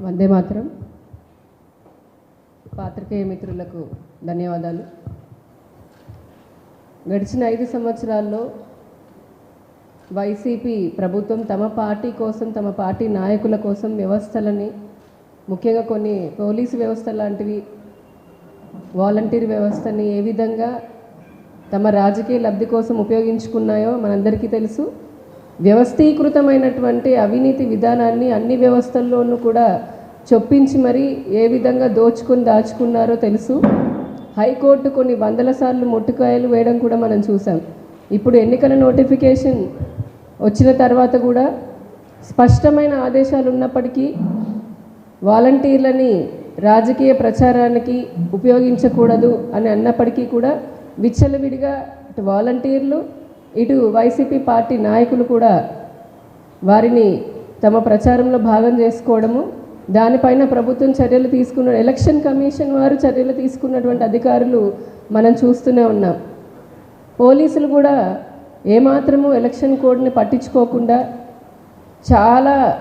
వందే మాత్రం. పాత్రికేయ మిత్రులకు ధన్యవాదాలు. గడిచిన ఐదు సంవత్సరాల్లో వైసీపీ ప్రభుత్వం తమ పార్టీ కోసం తమ పార్టీ నాయకుల కోసం వ్యవస్థలని ముఖ్యంగా కొన్ని పోలీసు వ్యవస్థ లాంటివి వాలంటీర్ వ్యవస్థని ఏ విధంగా తమ రాజకీయ లబ్ధి కోసం ఉపయోగించుకున్నాయో మనందరికీ తెలుసు. వ్యవస్థీకృతమైనటువంటి అవినీతి విధానాన్ని అన్ని వ్యవస్థల్లోనూ కూడా చొప్పించి మరీ ఏ విధంగా దోచుకొని దాచుకున్నారో తెలుసు. హైకోర్టు కొన్ని వందల సార్లు ముట్టుకాయలు వేయడం కూడా మనం చూసాం ఇప్పుడు ఎన్నికల నోటిఫికేషన్ వచ్చిన తర్వాత కూడా స్పష్టమైన ఆదేశాలు ఉన్నప్పటికీ వాలంటీర్లని రాజకీయ ప్రచారానికి ఉపయోగించకూడదు అని అన్నప్పటికీ కూడా విచ్చలవిడిగా ఇటు వాలంటీర్లు ఇటు వైసీపీ పార్టీ నాయకులు కూడా వారిని తమ ప్రచారంలో భాగం చేసుకోవడము దానిపైన ప్రభుత్వం చర్యలు తీసుకున్న ఎలక్షన్ కమిషన్ వారు చర్యలు తీసుకున్నటువంటి అధికారులు మనం చూస్తూనే ఉన్నాం. పోలీసులు కూడా ఏమాత్రము ఎలక్షన్ కోడ్ని పట్టించుకోకుండా చాలా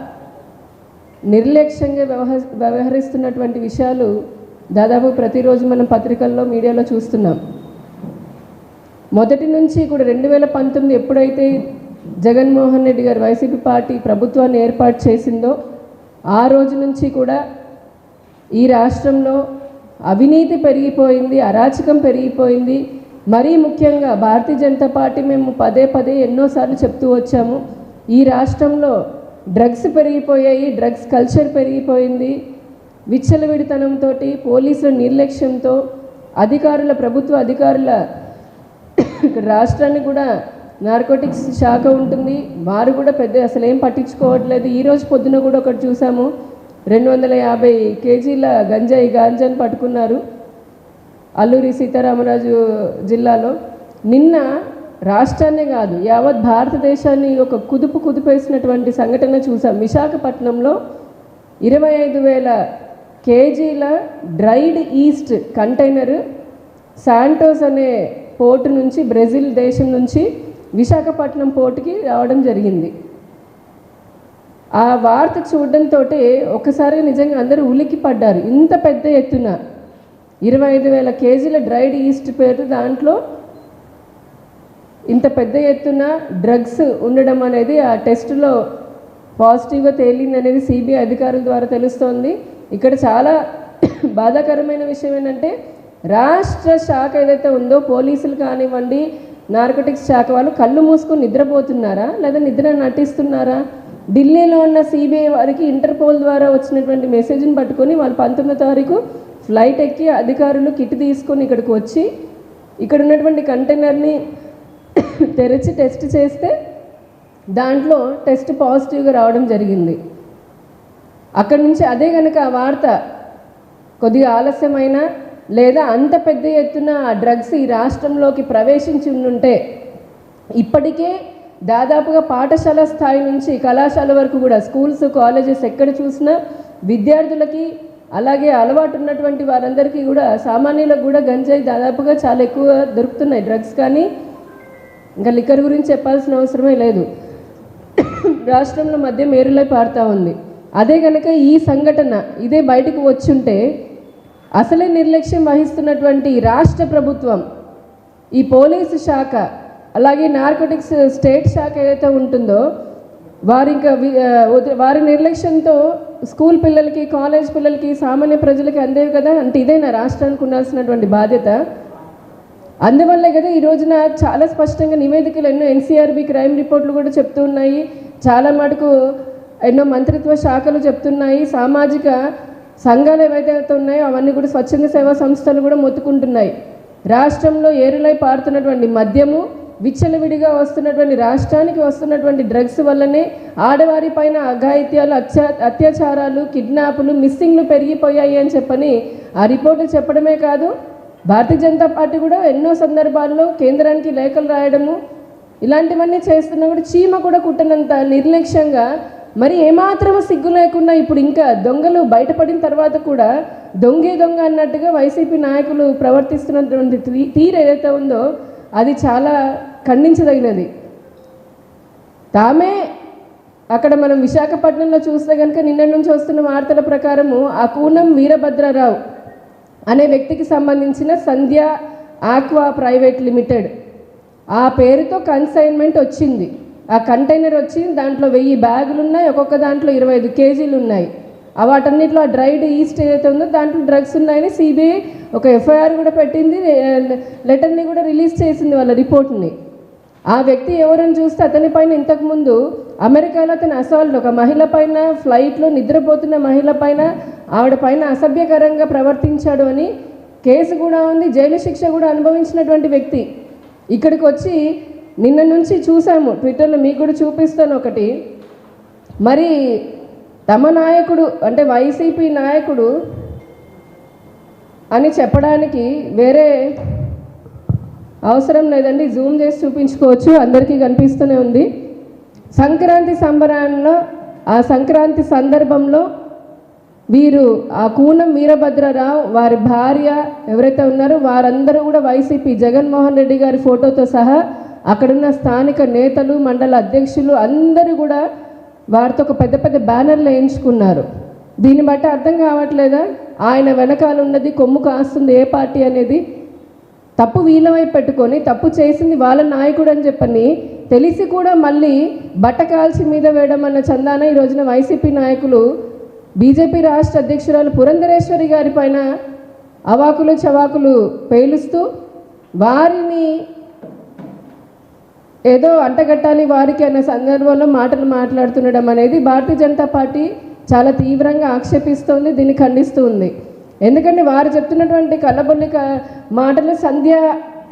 నిర్లక్ష్యంగా వ్యవహ వ్యవహరిస్తున్నటువంటి విషయాలు దాదాపు ప్రతిరోజు మనం పత్రికల్లో మీడియాలో చూస్తున్నాం. మొదటి నుంచి కూడా రెండు వేల పంతొమ్మిది ఎప్పుడైతే జగన్మోహన్ రెడ్డి గారు వైసీపీ పార్టీ ప్రభుత్వాన్ని ఏర్పాటు చేసిందో ఆ రోజు నుంచి కూడా ఈ రాష్ట్రంలో అవినీతి పెరిగిపోయింది అరాచకం పెరిగిపోయింది. మరీ ముఖ్యంగా భారతీయ జనతా పార్టీ మేము పదే పదే ఎన్నోసార్లు చెప్తూ వచ్చాము. ఈ రాష్ట్రంలో డ్రగ్స్ పెరిగిపోయాయి డ్రగ్స్ కల్చర్ పెరిగిపోయింది. విచ్చలవిడితనంతో పోలీసుల నిర్లక్ష్యంతో అధికారుల ప్రభుత్వ అధికారుల రాష్ట్రాన్ని కూడా నార్కోటిక్స్ శాఖ ఉంటుంది. వారు కూడా పెద్ద అసలు ఏం పట్టించుకోవట్లేదు ఈరోజు పొద్దున కూడా ఒకటి చూసాము. రెండు వందల యాభై కేజీల గంజాయి గాంజాని పట్టుకున్నారు. అల్లూరి సీతారామరాజు జిల్లాలో నిన్న రాష్ట్రాన్నే కాదు యావత్ భారతదేశాన్ని ఒక కుదుపు కుదిపేసినటువంటి సంఘటన చూసాం. విశాఖపట్నంలో ఇరవై ఐదు వేల కేజీల డ్రైడ్ ఈస్ట్ కంటైనర్ శాంటోస్ అనే పోర్టు నుంచి బ్రెజిల్ దేశం నుంచి విశాఖపట్నం పోర్టుకి రావడం జరిగింది. ఆ వార్త చూడడంతో ఒకసారి నిజంగా అందరూ ఉలికి పడ్డారు ఇంత పెద్ద ఎత్తున ఇరవై ఐదు వేల కేజీల డ్రైడ్ ఈస్ట్ పేరు దాంట్లో ఇంత పెద్ద ఎత్తున డ్రగ్స్ ఉండడం అనేది ఆ టెస్టులో పాజిటివ్గా తేలింది అనేది సిబిఐ అధికారుల ద్వారా తెలుస్తోంది. ఇక్కడ చాలా బాధాకరమైన విషయం ఏంటంటే రాష్ట్ర శాఖ ఏదైతే ఉందో పోలీసులు కానివ్వండి నార్కోటిక్స్ శాఖ వాళ్ళు కళ్ళు మూసుకొని నిద్రపోతున్నారా? లేదా నిద్ర నటిస్తున్నారా? ఢిల్లీలో ఉన్న సిబిఐ వారికి ఇంటర్పోల్ ద్వారా వచ్చినటువంటి మెసేజ్ని పట్టుకొని వాళ్ళు పంతొమ్మిదో తారీఖు ఫ్లైట్ ఎక్కి అధికారులు కిట్ తీసుకొని ఇక్కడికి వచ్చి ఇక్కడ ఉన్నటువంటి కంటైనర్ని తెరిచి టెస్ట్ చేస్తే దాంట్లో టెస్ట్ పాజిటివ్గా రావడం జరిగింది. అక్కడి నుంచి అదే కనుక ఆ వార్త కొద్దిగా ఆలస్యమైన లేదా అంత పెద్ద ఎత్తున ఆ డ్రగ్స్ ఈ రాష్ట్రంలోకి ప్రవేశించి ఉంటే ఇప్పటికే దాదాపుగా పాఠశాల స్థాయి నుంచి కళాశాల వరకు కూడా స్కూల్స్ కాలేజెస్ ఎక్కడ చూసినా విద్యార్థులకి అలాగే అలవాటు ఉన్నటువంటి వారందరికీ కూడా సామాన్యులకు కూడా గంజాయి దాదాపుగా చాలా ఎక్కువ దొరుకుతున్నాయి. డ్రగ్స్ కానీ ఇంకా లిక్కర్ గురించి చెప్పాల్సిన అవసరమే లేదు. రాష్ట్రంలో మధ్య మేరులై పారుతూ ఉంది. అదే కనుక ఈ సంఘటన ఇదే బయటకు వచ్చుంటే అసలే నిర్లక్ష్యం వహిస్తున్నటువంటి రాష్ట్ర ప్రభుత్వం ఈ పోలీసు శాఖ అలాగే నార్కోటిక్స్ స్టేట్ శాఖ ఏదైతే ఉంటుందో వారి ఇంకా వారి నిర్లక్ష్యంతో స్కూల్ పిల్లలకి కాలేజ్ పిల్లలకి సామాన్య ప్రజలకి అందేవి కదా? అంటే ఇదేనా రాష్ట్రానికి ఉండాల్సినటువంటి బాధ్యత. అందువల్లే కదా ఈ రోజున చాలా స్పష్టంగా నివేదికలు ఎన్నో ఎన్సీఆర్బి క్రైమ్ రిపోర్ట్లు కూడా చెప్తూ ఉన్నాయి. చాలా మటుకు ఎన్నో మంత్రిత్వ శాఖలు చెప్తున్నాయి. సామాజిక సంఘాలు ఏవైతే ఉన్నాయో అవన్నీ కూడా స్వచ్ఛంద సేవా సంస్థలు కూడా మొత్తుకుంటున్నాయి. రాష్ట్రంలో ఏరులై పారుతున్నటువంటి మద్యము విచ్చలవిడిగా వస్తున్నటువంటి రాష్ట్రానికి వస్తున్నటువంటి డ్రగ్స్ వల్లనే ఆడవారి పైన అఘాయిత్యాలు అత్యా అత్యాచారాలు కిడ్నాపులు మిస్సింగ్లు పెరిగిపోయాయి అని చెప్పని ఆ రిపోర్టులు చెప్పడమే కాదు భారతీయ జనతా పార్టీ కూడా ఎన్నో సందర్భాల్లో కేంద్రానికి లేఖలు రాయడము ఇలాంటివన్నీ చేస్తున్నా కూడా చీమ కూడా కుట్టనంత నిర్లక్ష్యంగా మరి ఏమాత్రం సిగ్గు లేకుండా ఇప్పుడు ఇంకా దొంగలు బయటపడిన తర్వాత కూడా దొంగే దొంగ అన్నట్టుగా వైసీపీ నాయకులు ప్రవర్తిస్తున్నటువంటి తీ- తీరు ఏదైతే ఉందో అది చాలా ఖండించదగినది. తామే అక్కడ మనం విశాఖపట్నంలో చూస్తే కనుక నిన్న నుంచి వస్తున్న వార్తల ప్రకారము ఆ కూనం వీరభద్రరావు అనే వ్యక్తికి సంబంధించిన సంధ్య ఆక్వా ప్రైవేట్ లిమిటెడ్. ఆ పేరుతో కన్సైన్మెంట్ వచ్చింది. ఆ కంటైనర్ వచ్చి దాంట్లో వెయ్యి బ్యాగులు ఉన్నాయి ఒక్కొక్క దాంట్లో ఇరవై ఐదు కేజీలు ఉన్నాయి వాటన్నిటిలో ఆ డ్రైడ్ ఈస్ట్ ఏదైతే ఉందో దాంట్లో డ్రగ్స్ ఉన్నాయని సిబిఐ ఒక ఎఫ్ఐఆర్ కూడా పెట్టింది లెటర్ని కూడా రిలీజ్ చేసింది వాళ్ళ రిపోర్ట్ని ఆ వ్యక్తి ఎవరని చూస్తే అతని పైన ఇంతకుముందు అమెరికాలో అతని అసాల్ట్ ఒక మహిళ పైన ఫ్లైట్లో నిద్రపోతున్న మహిళ పైన ఆవిడ పైన అసభ్యకరంగా ప్రవర్తించాడు అని కేసు కూడా ఉంది జైలు శిక్ష కూడా అనుభవించినటువంటి వ్యక్తి. ఇక్కడికి వచ్చి నిన్న నుంచి చూసాము ట్విట్టర్లో మీకు కూడా చూపిస్తాను ఒకటి. మరి తమ నాయకుడు అంటే వైసీపీ నాయకుడు అని చెప్పడానికి వేరే అవసరం లేదండి. జూమ్ చేసి చూపించుకోవచ్చు. అందరికీ కనిపిస్తూనే ఉంది. సంక్రాంతి సంబరాల్లో ఆ సంక్రాంతి సందర్భంలో వీరు ఆ కూనం వీరభద్రరావు వారి భార్య ఎవరైతే ఉన్నారో వారందరూ కూడా వైసీపీ జగన్మోహన్ రెడ్డి గారి ఫోటోతో సహా అక్కడున్న స్థానిక నేతలు మండల అధ్యక్షులు అందరూ కూడా వారితో ఒక పెద్ద పెద్ద బ్యానర్లు వేయించుకున్నారు. దీన్ని బట్టి అర్థం కావట్లేదా? ఆయన వెనకాల ఉన్నది కొమ్ము కాస్తుంది ఏ పార్టీ అనేది? తప్పు వీలమై పెట్టుకొని తప్పు చేసింది వాళ్ళ నాయకుడు అని చెప్పని తెలిసి కూడా మళ్ళీ బట్ట కాల్చి మీద వేయడం అన్న చందాన ఈ రోజున వైసీపీ నాయకులు బీజేపీ రాష్ట్ర అధ్యక్షురాలు పురంధరేశ్వరి గారి పైన అవాకులు చవాకులు పేలుస్తూ వారిని ఏదో అంటగట్టాలి వారికి అనే సందర్భంలో మాటలు మాట్లాడుతుండడం అనేది భారతీయ జనతా పార్టీ చాలా తీవ్రంగా ఆక్షేపిస్తోంది దీన్ని ఖండిస్తూ ఉంది ఎందుకంటే వారు చెప్తున్నటువంటి కళ్ళబొల్లి మాటలు Sandhya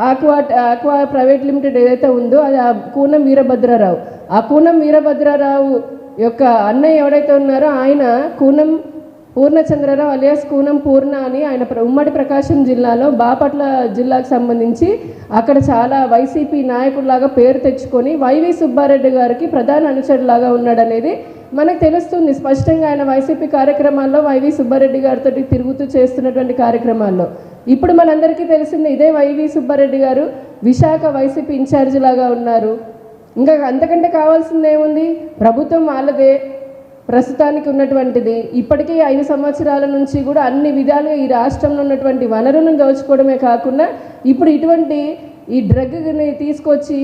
aqua aqua private limited ఏదైతే ఉందో అది ఆ కూనం వీరభద్రరావు. ఆ కూనం వీరభద్రరావు యొక్క అన్నయ్య ఎవడైతే ఉన్నారో ఆయన కూనం పూర్ణచంద్రరావు అలియాస్ కూనం పూర్ణ అని ఆయన ప్ర- ఉమ్మడి ప్రకాశం జిల్లాలో బాపట్ల జిల్లాకు సంబంధించి అక్కడ చాలా వైసీపీ నాయకుడిలాగా పేరు తెచ్చుకొని వైవి సుబ్బారెడ్డి గారికి ప్రధాన అనుచరులాగా ఉన్నాడనేది మనకు తెలుస్తుంది. స్పష్టంగా ఆయన వైసీపీ కార్యక్రమాల్లో వైవి సుబ్బారెడ్డి గారితో తిరుగుతూ చేస్తున్నటువంటి కార్యక్రమాల్లో. ఇప్పుడు మనందరికీ తెలిసింది ఇదే వైవి సుబ్బారెడ్డి గారు విశాఖ వైసీపీ ఇన్ఛార్జ్ లాగా ఉన్నారు. ఇంకా అంతకంటే కావాల్సింది ఏముంది ప్రభుత్వం వాళ్ళదే. ప్రస్తుతానికి ఉన్నటువంటిది. ఇప్పటికే ఐదు సంవత్సరాల నుంచి కూడా అన్ని విధాలుగా ఈ రాష్ట్రంలో ఉన్నటువంటి వనరులను దోచుకోవడమే కాకుండా ఇప్పుడు ఇటువంటి ఈ డ్రగ్ని తీసుకొచ్చి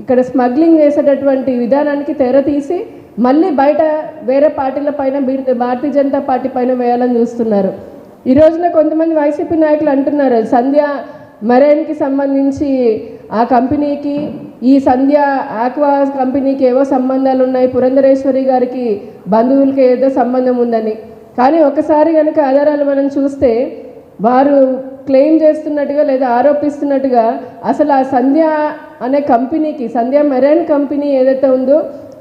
ఇక్కడ స్మగ్లింగ్ చేసేటటువంటి విధానానికి తెర తీసి మళ్ళీ బయట వేరే పార్టీల పైన భారతీయ జనతా పార్టీ పైన వేయాలని చూస్తున్నారు. ఈ రోజున కొంతమంది వైసీపీ నాయకులు అంటున్నారు సంధ్య మరేన్కి సంబంధించి ఆ కంపెనీకి ఈ సంధ్య ఆక్వా కంపెనీకి ఏవో సంబంధాలు ఉన్నాయి పురంధరేశ్వరి గారికి బంధువులకి ఏదో సంబంధం ఉందని. కానీ ఒకసారి కనుక ఆధారాలు మనం చూస్తే వారు క్లెయిమ్ చేస్తున్నట్టుగా లేదా ఆరోపిస్తున్నట్టుగా అసలు ఆ సంధ్య అనే కంపెనీకి సంధ్య మెరైన్ కంపెనీ ఏదైతే ఉందో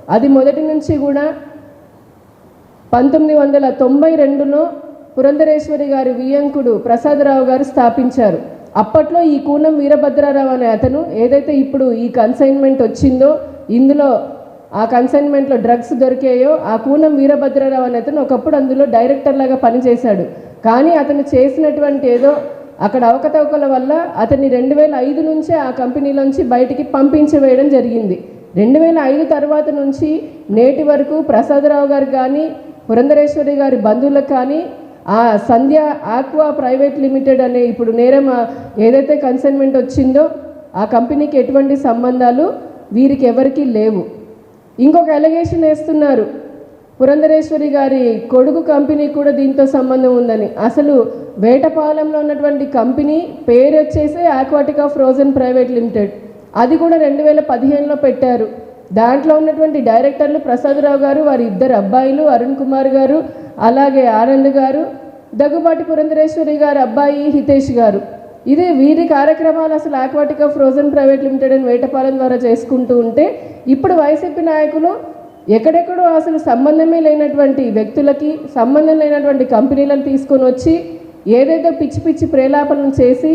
అది మొదటి నుంచి కూడా పంతొమ్మిది వందల తొంభై రెండులో పురంధరేశ్వరి గారి వియంకుడు ప్రసాదరావు గారు స్థాపించారు. అప్పట్లో ఈ కూనం వీరభద్రారావు అనే అతను ఏదైతే ఇప్పుడు ఈ కన్సైన్మెంట్ వచ్చిందో ఇందులో ఆ కన్సైన్మెంట్లో డ్రగ్స్ దొరికాయో ఆ కూనం వీరభద్రారావు అనే అతను ఒకప్పుడు అందులో డైరెక్టర్ లాగా పనిచేశాడు. కానీ అతను చేసినటువంటి ఏదో అక్కడ అవకతవకల వల్ల అతన్ని రెండు వేల ఐదు నుంచే ఆ కంపెనీలోంచి బయటికి పంపించవేయడం జరిగింది. రెండు వేల ఐదు తర్వాత నుంచి నేటి వరకు ప్రసాదరావు గారు కానీ పురంధరేశ్వరి గారి బంధువులకు కానీ ఆ సంధ్య ఆక్వా ప్రైవేట్ లిమిటెడ్ అనే ఇప్పుడు నేరం ఏదైతే కన్సైన్మెంట్ వచ్చిందో ఆ కంపెనీకి ఎటువంటి సంబంధాలు వీరికి ఎవరికి లేవు. ఇంకొక ఎలిగేషన్ వేస్తున్నారు. పురంధరేశ్వరి గారి కొడుకు కంపెనీ కూడా దీంతో సంబంధం ఉందని. అసలు వేటపాలెంలో ఉన్నటువంటి కంపెనీ పేరు వచ్చేసి ఆక్వాటికా ఫ్రోజన్ ప్రైవేట్ లిమిటెడ్. అది కూడా రెండు వేల పదిహేనులో పెట్టారు. దాంట్లో ఉన్నటువంటి డైరెక్టర్లు ప్రసాదరావు గారు వారి ఇద్దరు అబ్బాయిలు అరుణ్ కుమార్ గారు అలాగే ఆనంద్ గారు దగ్గుబాటి పురంధరేశ్వరి గారి అబ్బాయి హితేష్ గారు. ఇదే వీరి కార్యక్రమాలు అసలు ఆక్వాటిక్ ఫ్రోజన్ ప్రైవేట్ లిమిటెడ్ అని వేటపాలెం ద్వారా చేసుకుంటూ ఉంటే ఇప్పుడు వైసీపీ నాయకులు ఎక్కడెక్కడో అసలు సంబంధమే లేనటువంటి వ్యక్తులకి సంబంధం లేనటువంటి కంపెనీలను తీసుకొని వచ్చి ఏదేదో పిచ్చి పిచ్చి ప్రేలాపనలు చేసి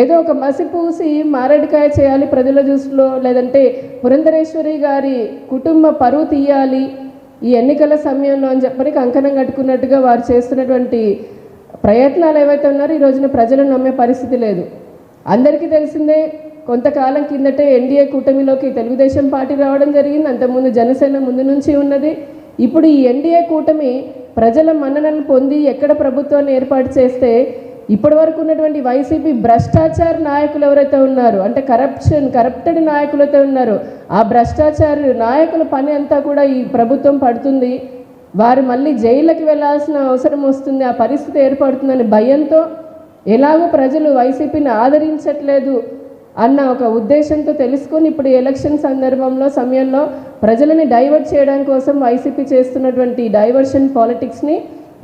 ఏదో ఒక మసి పూసి మారేడుకాయ చేయాలి ప్రజల దృష్టిలో లేదంటే పురంధరేశ్వరి గారి కుటుంబ పరువు తీయాలి ఈ ఎన్నికల సమయంలో అని చెప్పని కంకణం కట్టుకున్నట్టుగా వారు చేస్తున్నటువంటి ప్రయత్నాలు ఏవైతే ఉన్నారో ఈ రోజున ప్రజలను నమ్మే పరిస్థితి లేదు. అందరికీ తెలిసిందే కొంతకాలం కిందటే ఎన్డీఏ కూటమిలోకి తెలుగుదేశం పార్టీ రావడం జరిగింది. అంతకుముందు జనసేన ముందు నుంచి ఉన్నది. ఇప్పుడు ఈ ఎన్డీఏ కూటమి ప్రజల మన్ననలు పొంది ఎక్కడ ప్రభుత్వాన్ని ఏర్పాటు చేస్తే ఇప్పటి వరకు ఉన్నటువంటి వైసీపీ భ్రష్టాచార నాయకులు ఎవరైతే ఉన్నారో అంటే కరప్షన్ కరప్టెడ్ నాయకులు అయితే ఉన్నారో ఆ భ్రష్టాచార నాయకుల పని అంతా కూడా ఈ ప్రభుత్వం పడుతుంది. వారు మళ్ళీ జైళ్ళకి వెళ్ళాల్సిన అవసరం వస్తుంది ఆ పరిస్థితి ఏర్పడుతుందని భయంతో ఎలాగో ప్రజలు వైసీపీని ఆదరించట్లేదు అన్న ఒక ఉద్దేశంతో తెలుసుకొని ఇప్పుడు ఎలక్షన్ సందర్భంలో సమయంలో ప్రజలని డైవర్ట్ చేయడం కోసం వైసీపీ చేస్తున్నటువంటి డైవర్షన్ పాలిటిక్స్ని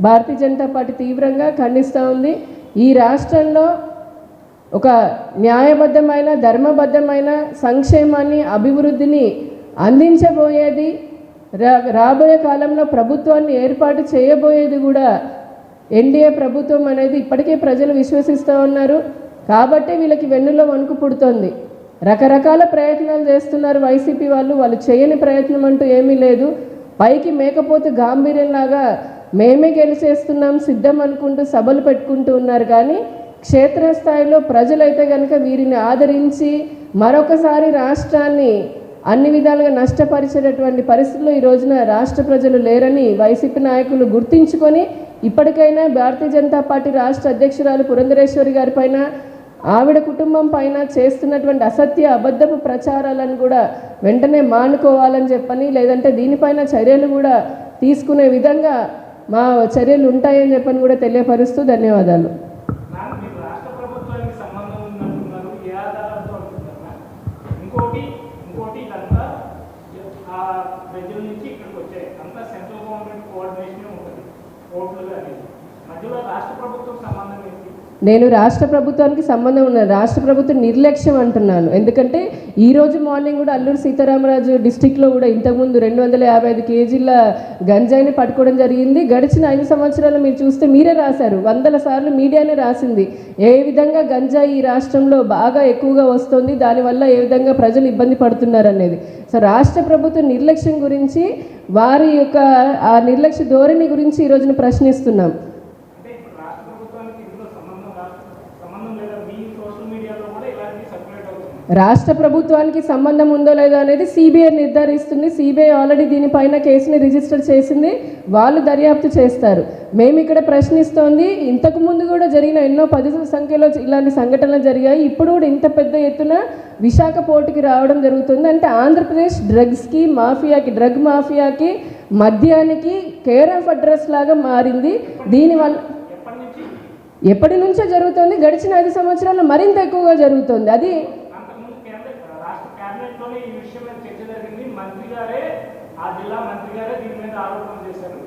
భారతీయ జనతా పార్టీ తీవ్రంగా ఖండిస్తూ ఉంది. ఈ రాష్ట్రంలో ఒక న్యాయబద్ధమైన ధర్మబద్ధమైన సంక్షేమాన్ని అభివృద్ధిని అందించబోయేది రా రాబోయే కాలంలో ప్రభుత్వాన్ని ఏర్పాటు చేయబోయేది కూడా ఎన్డీఏ ప్రభుత్వం అనేది ఇప్పటికే ప్రజలు విశ్వసిస్తూ ఉన్నారు. కాబట్టి వీళ్ళకి వెన్నులో వణుకు పుడుతోంది. రకరకాల ప్రయత్నాలు చేస్తున్నారు వైసీపీ వాళ్ళు. వాళ్ళు చేయని ప్రయత్నం అంటూ ఏమీ లేదు. పైకి మేకపోతే గాంభీర్యంలాగా మేమే గెలిచేస్తున్నాం సిద్ధం అనుకుంటూ సభలు పెట్టుకుంటూ ఉన్నారు కానీ క్షేత్రస్థాయిలో ప్రజలైతే కనుక వీరిని ఆదరించి మరొకసారి రాష్ట్రాన్ని అన్ని విధాలుగా నష్టపరిచేటటువంటి పరిస్థితుల్లో ఈ రోజున రాష్ట్ర ప్రజలు లేరని వైసీపీ నాయకులు గుర్తించుకొని ఇప్పటికైనా భారతీయ జనతా పార్టీ రాష్ట్ర అధ్యక్షురాలు పురంధరేశ్వరి గారి పైన ఆవిడ కుటుంబం పైన చేస్తున్నటువంటి అసత్య అబద్ధపు ప్రచారాలను కూడా వెంటనే మానుకోవాలని చెప్పని లేదంటే దీనిపైన చర్యలు కూడా తీసుకునే విధంగా మా చర్యలు ఉంటాయని చెప్పని కూడా తెలియపరుస్తూ ధన్యవాదాలు. రాష్ట్ర మధ్యలో రాష్ట్ర ప్రభుత్వం సంబంధం నేను రాష్ట్ర ప్రభుత్వానికి సంబంధం ఉన్నాను. రాష్ట్ర ప్రభుత్వం నిర్లక్ష్యం అంటున్నాను. ఎందుకంటే ఈ రోజు మార్నింగ్ కూడా అల్లూరు సీతారామరాజు డిస్టిక్లో కూడా ఇంతకుముందు రెండు వందల యాభై ఐదు కేజీల గంజాయిని పట్టుకోవడం జరిగింది. గడిచిన ఐదు సంవత్సరాలు మీరు చూస్తే మీరే రాశారు. వందల సార్లు మీడియానే రాసింది. ఏ విధంగా గంజాయి ఈ రాష్ట్రంలో బాగా ఎక్కువగా వస్తుంది దానివల్ల ఏ విధంగా ప్రజలు ఇబ్బంది పడుతున్నారు అనేది. సో రాష్ట్ర ప్రభుత్వ నిర్లక్ష్యం గురించి వారి యొక్క ఆ నిర్లక్ష్య ధోరణి గురించి ఈ రోజున ప్రశ్నిస్తున్నాం అంటే ఇప్పుడు రాష్ట్ర ప్రభుత్వానికి ఇందులో సంబంధం రాష్ట్ర సంబంధం లేదా మీ సోషల్ మీడియాలో కూడా ఇలాంటివి సర్క్యులేట్ అవుతుంది రాష్ట్ర ప్రభుత్వానికి సంబంధం ఉందో లేదో అనేది సిబిఐ నిర్ధారిస్తుంది. సిబిఐ ఆల్రెడీ దీనిపైన కేసుని రిజిస్టర్ చేసింది. వాళ్ళు దర్యాప్తు చేస్తారు. మేము ఇక్కడ ప్రశ్నిస్తోంది. ఇంతకు ముందు కూడా జరిగిన ఎన్నో పది సంఖ్యలో ఇలాంటి సంఘటనలు జరిగాయి. ఇప్పుడు కూడా ఇంత పెద్ద ఎత్తున విశాఖ పోర్టుకి రావడం జరుగుతుంది. అంటే ఆంధ్రప్రదేశ్ డ్రగ్స్కి మాఫియాకి డ్రగ్ మాఫియాకి మద్యానికి కేర్ ఆఫ్ అడ్రస్ లాగా మారింది. దీనివల్ల ఎప్పటి నుంచో జరుగుతుంది. గడిచిన ఐదు సంవత్సరాల్లో మరింత ఎక్కువగా జరుగుతుంది. అది క్యాబినెట్లోనే ఈ విషయం మీద చర్చ జరిగింది. మంత్రి గారే ఆ జిల్లా మంత్రి గారే దీని మీద ఆరోపణలు చేశారు.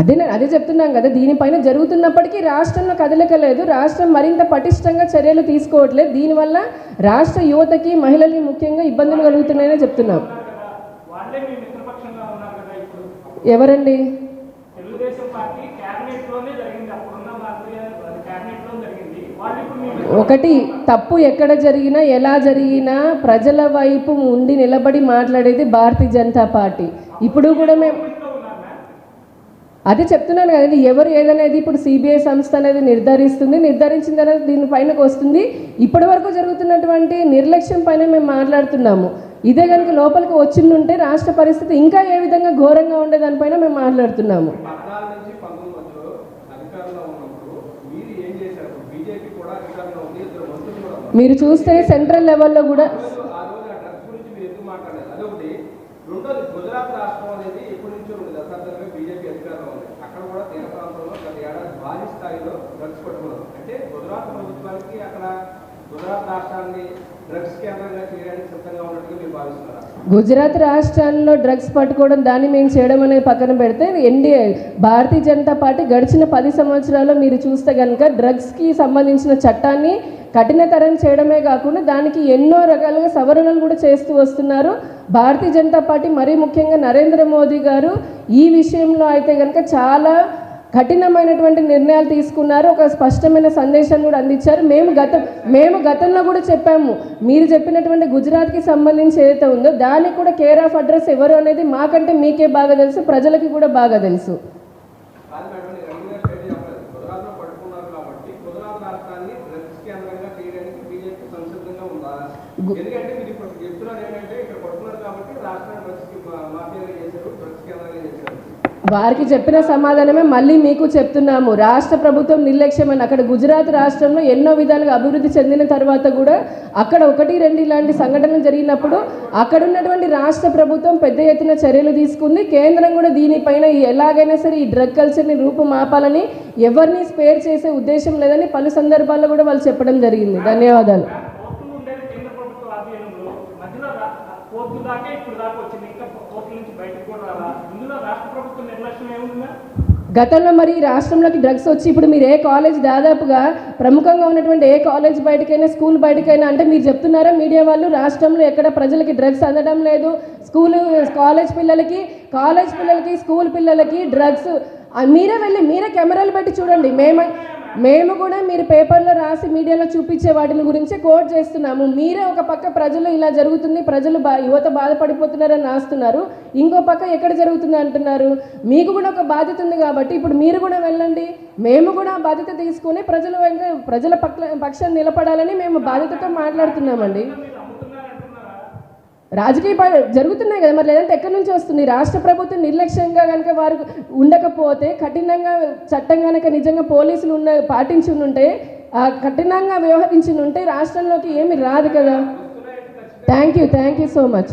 అదే నేను అదే చెప్తున్నాం కదా దీనిపైన జరుగుతున్నప్పటికీ రాష్ట్రంలో కదలిక లేదు రాష్ట్రం మరింత పటిష్టంగా చర్యలు తీసుకోవట్లేదు. దీనివల్ల రాష్ట్ర యువతకి మహిళలకి ముఖ్యంగా ఇబ్బందులు కలుగుతున్నాయని చెప్తున్నాం ఎవరండి? తెలుగుదేశం పార్టీ క్యాబినెట్లోనే జరిగింది అప్పుడున్న మంత్రి గారు క్యాబినెట్లో జరిగింది వాళ్ళు ఇప్పుడు మీ ఒకటి తప్పు ఎక్కడ జరిగినా ఎలా జరిగినా ప్రజల వైపు ఉండి నిలబడి మాట్లాడేది భారతీయ జనతా పార్టీ. ఇప్పుడు కూడా మేము అదే చెప్తున్నాను కదండి ఎవరు ఏదనేది ఇప్పుడు సిబిఐ సంస్థ అనేది నిర్ధారిస్తుంది నిర్ధారించిన తర్వాత దీనిపైనకు వస్తుంది. ఇప్పటి వరకు జరుగుతున్నటువంటి నిర్లక్ష్యం పైన మేము మాట్లాడుతున్నాము. ఇదే కనుక లోపలికి వచ్చిండుంటే రాష్ట్ర పరిస్థితి ఇంకా ఏ విధంగా ఘోరంగా ఉండేదానిపైన మేము మాట్లాడుతున్నాము. మీరు మీరు చూస్తే సెంట్రల్ లెవెల్లో కూడా ఆ రోజు ఆ రోజు ఆ డ్రగ్స్ గురించి మీరు ఎందుకు మాట్లాడలేదు అదొకటి రెండోది గుజరాత్ రాష్ట్రం అనేది ఎప్పటి నుంచో రెండు దశాబ్దాలుగా బీజేపీ అధికారంలో ఉంది అక్కడ కూడా తీర ప్రాంతంలో గత ఏడాది భారీ స్థాయిలో డ్రగ్స్ పట్టుకున్నారు అంటే గుజరాత్ ప్రభుత్వానికి అక్కడ గుజరాత్ రాష్ట్రాన్ని డ్రగ్స్ కేంద్రంగా చేయడానికి సిద్ధంగా ఉన్నట్టుగా మీరు భావిస్తున్నారా గుజరాత్ రాష్ట్రాల్లో డ్రగ్స్ పట్టుకోవడం దాన్ని మేము చేయడం అనేది పక్కన పెడితే ఎన్డీఏ భారతీయ జనతా పార్టీ గడిచిన పది సంవత్సరాల్లో మీరు చూస్తే కనుక డ్రగ్స్కి సంబంధించిన చట్టాన్ని కఠినతరం చేయడమే కాకుండా దానికి ఎన్నో రకాలుగా సవరణలు కూడా చేస్తూ వస్తున్నారు. భారతీయ జనతా పార్టీ మరీ ముఖ్యంగా నరేంద్ర మోదీ గారు ఈ విషయంలో అయితే కనుక చాలా కఠినమైనటువంటి నిర్ణయాలు తీసుకున్నారు. ఒక స్పష్టమైన సందేశాన్ని కూడా అందించారు. మేము గత మేము గతంలో కూడా చెప్పాము. మీరు చెప్పినటువంటి గుజరాత్కి సంబంధించి ఏదైతే ఉందో దానికి కూడా కేర్ ఆఫ్ అడ్రస్ ఎవరు అనేది మాకంటే మీకే బాగా తెలుసు. ప్రజలకి కూడా బాగా తెలుసు. ఎందుకంటే మీరు ఇప్పుడు చెప్తున్నారు ఏంటంటే ఇక్కడ పట్టుకున్నారు కాబట్టి రాష్ట్రాన్ని డ్రగ్స్ మాఫియాగా చేశారు డ్రగ్స్ కేంద్రంగా చేశారు. వారికి చెప్పిన సమాధానమే మళ్ళీ మీకు చెప్తున్నాము. రాష్ట్ర ప్రభుత్వం నిర్లక్ష్యమని అక్కడ గుజరాత్ రాష్ట్రంలో ఎన్నో విధాలుగా అభివృద్ధి చెందిన తర్వాత కూడా అక్కడ ఒకటి రెండు ఇలాంటి సంఘటనలు జరిగినప్పుడు అక్కడ ఉన్నటువంటి రాష్ట్ర ప్రభుత్వం పెద్ద ఎత్తున చర్యలు తీసుకుంది. కేంద్రం కూడా దీనిపైన ఎలాగైనా సరే ఈ డ్రగ్ కల్చర్ని రూపుమాపాలని ఎవరిని స్పేర్ చేసే ఉద్దేశం లేదని పలు సందర్భాల్లో కూడా వాళ్ళు చెప్పడం జరిగింది. ధన్యవాదాలు. కోర్టు దాకా ఇప్పుడు దాకా వచ్చింది. ఇంకా కోర్టు నుంచి బయటకు కూడా రాలా? ఇందులో రాష్ట్ర ప్రభుత్వం నిర్లక్ష్యం ఏముందా? గతంలో మరి ఈ రాష్ట్రంలోకి డ్రగ్స్ వచ్చి ఇప్పుడు మీరు ఏ కాలేజ్ దాదాపుగా ప్రముఖంగా ఉన్నటువంటి ఏ కాలేజ్ బయటకైనా స్కూల్ బయటకైనా అంటే మీరు చెప్తున్నారా మీడియా వాళ్ళు రాష్ట్రంలో ఎక్కడ ప్రజలకి డ్రగ్స్ అందడం లేదు? స్కూల్ కాలేజ్ పిల్లలకి కాలేజ్ పిల్లలకి స్కూల్ పిల్లలకి డ్రగ్స్ మీరే వెళ్ళి మీరే కెమెరాలు పెట్టి చూడండి. మేమై మేము కూడా మీరు పేపర్లో రాసి మీడియాలో చూపించే వాటిని గురించి కోట్ చేస్తున్నాము. మీరే ఒక పక్క ప్రజలు ఇలా జరుగుతుంది ప్రజలు బా యువత బాధపడిపోతున్నారని రాస్తున్నారు. ఇంకో పక్క ఎక్కడ జరుగుతుంది అంటున్నారు. మీకు కూడా ఒక బాధ్యత ఉంది కాబట్టి ఇప్పుడు మీరు కూడా వెళ్ళండి. మేము కూడా బాధ్యత తీసుకొని ప్రజల వెంక ప్రజల పక్ష పక్షాన్ని నిలబడాలని మేము బాధ్యతతో మాట్లాడుతున్నామండి. రాజకీయ పా- జరుగుతున్నాయి కదా మరి లేదంటే ఎక్కడి నుంచి వస్తుంది? రాష్ట్ర ప్రభుత్వం నిర్లక్ష్యంగా కనుక వారు ఉండకపోతే కఠినంగా చట్టం కనుక నిజంగా పోలీసులు ఉన్న పాటించి ఉంటే ఆ కఠినంగా వ్యవహరించి ఉంటే రాష్ట్రంలోకి ఏమి రాదు కదా. Thank you thank you so much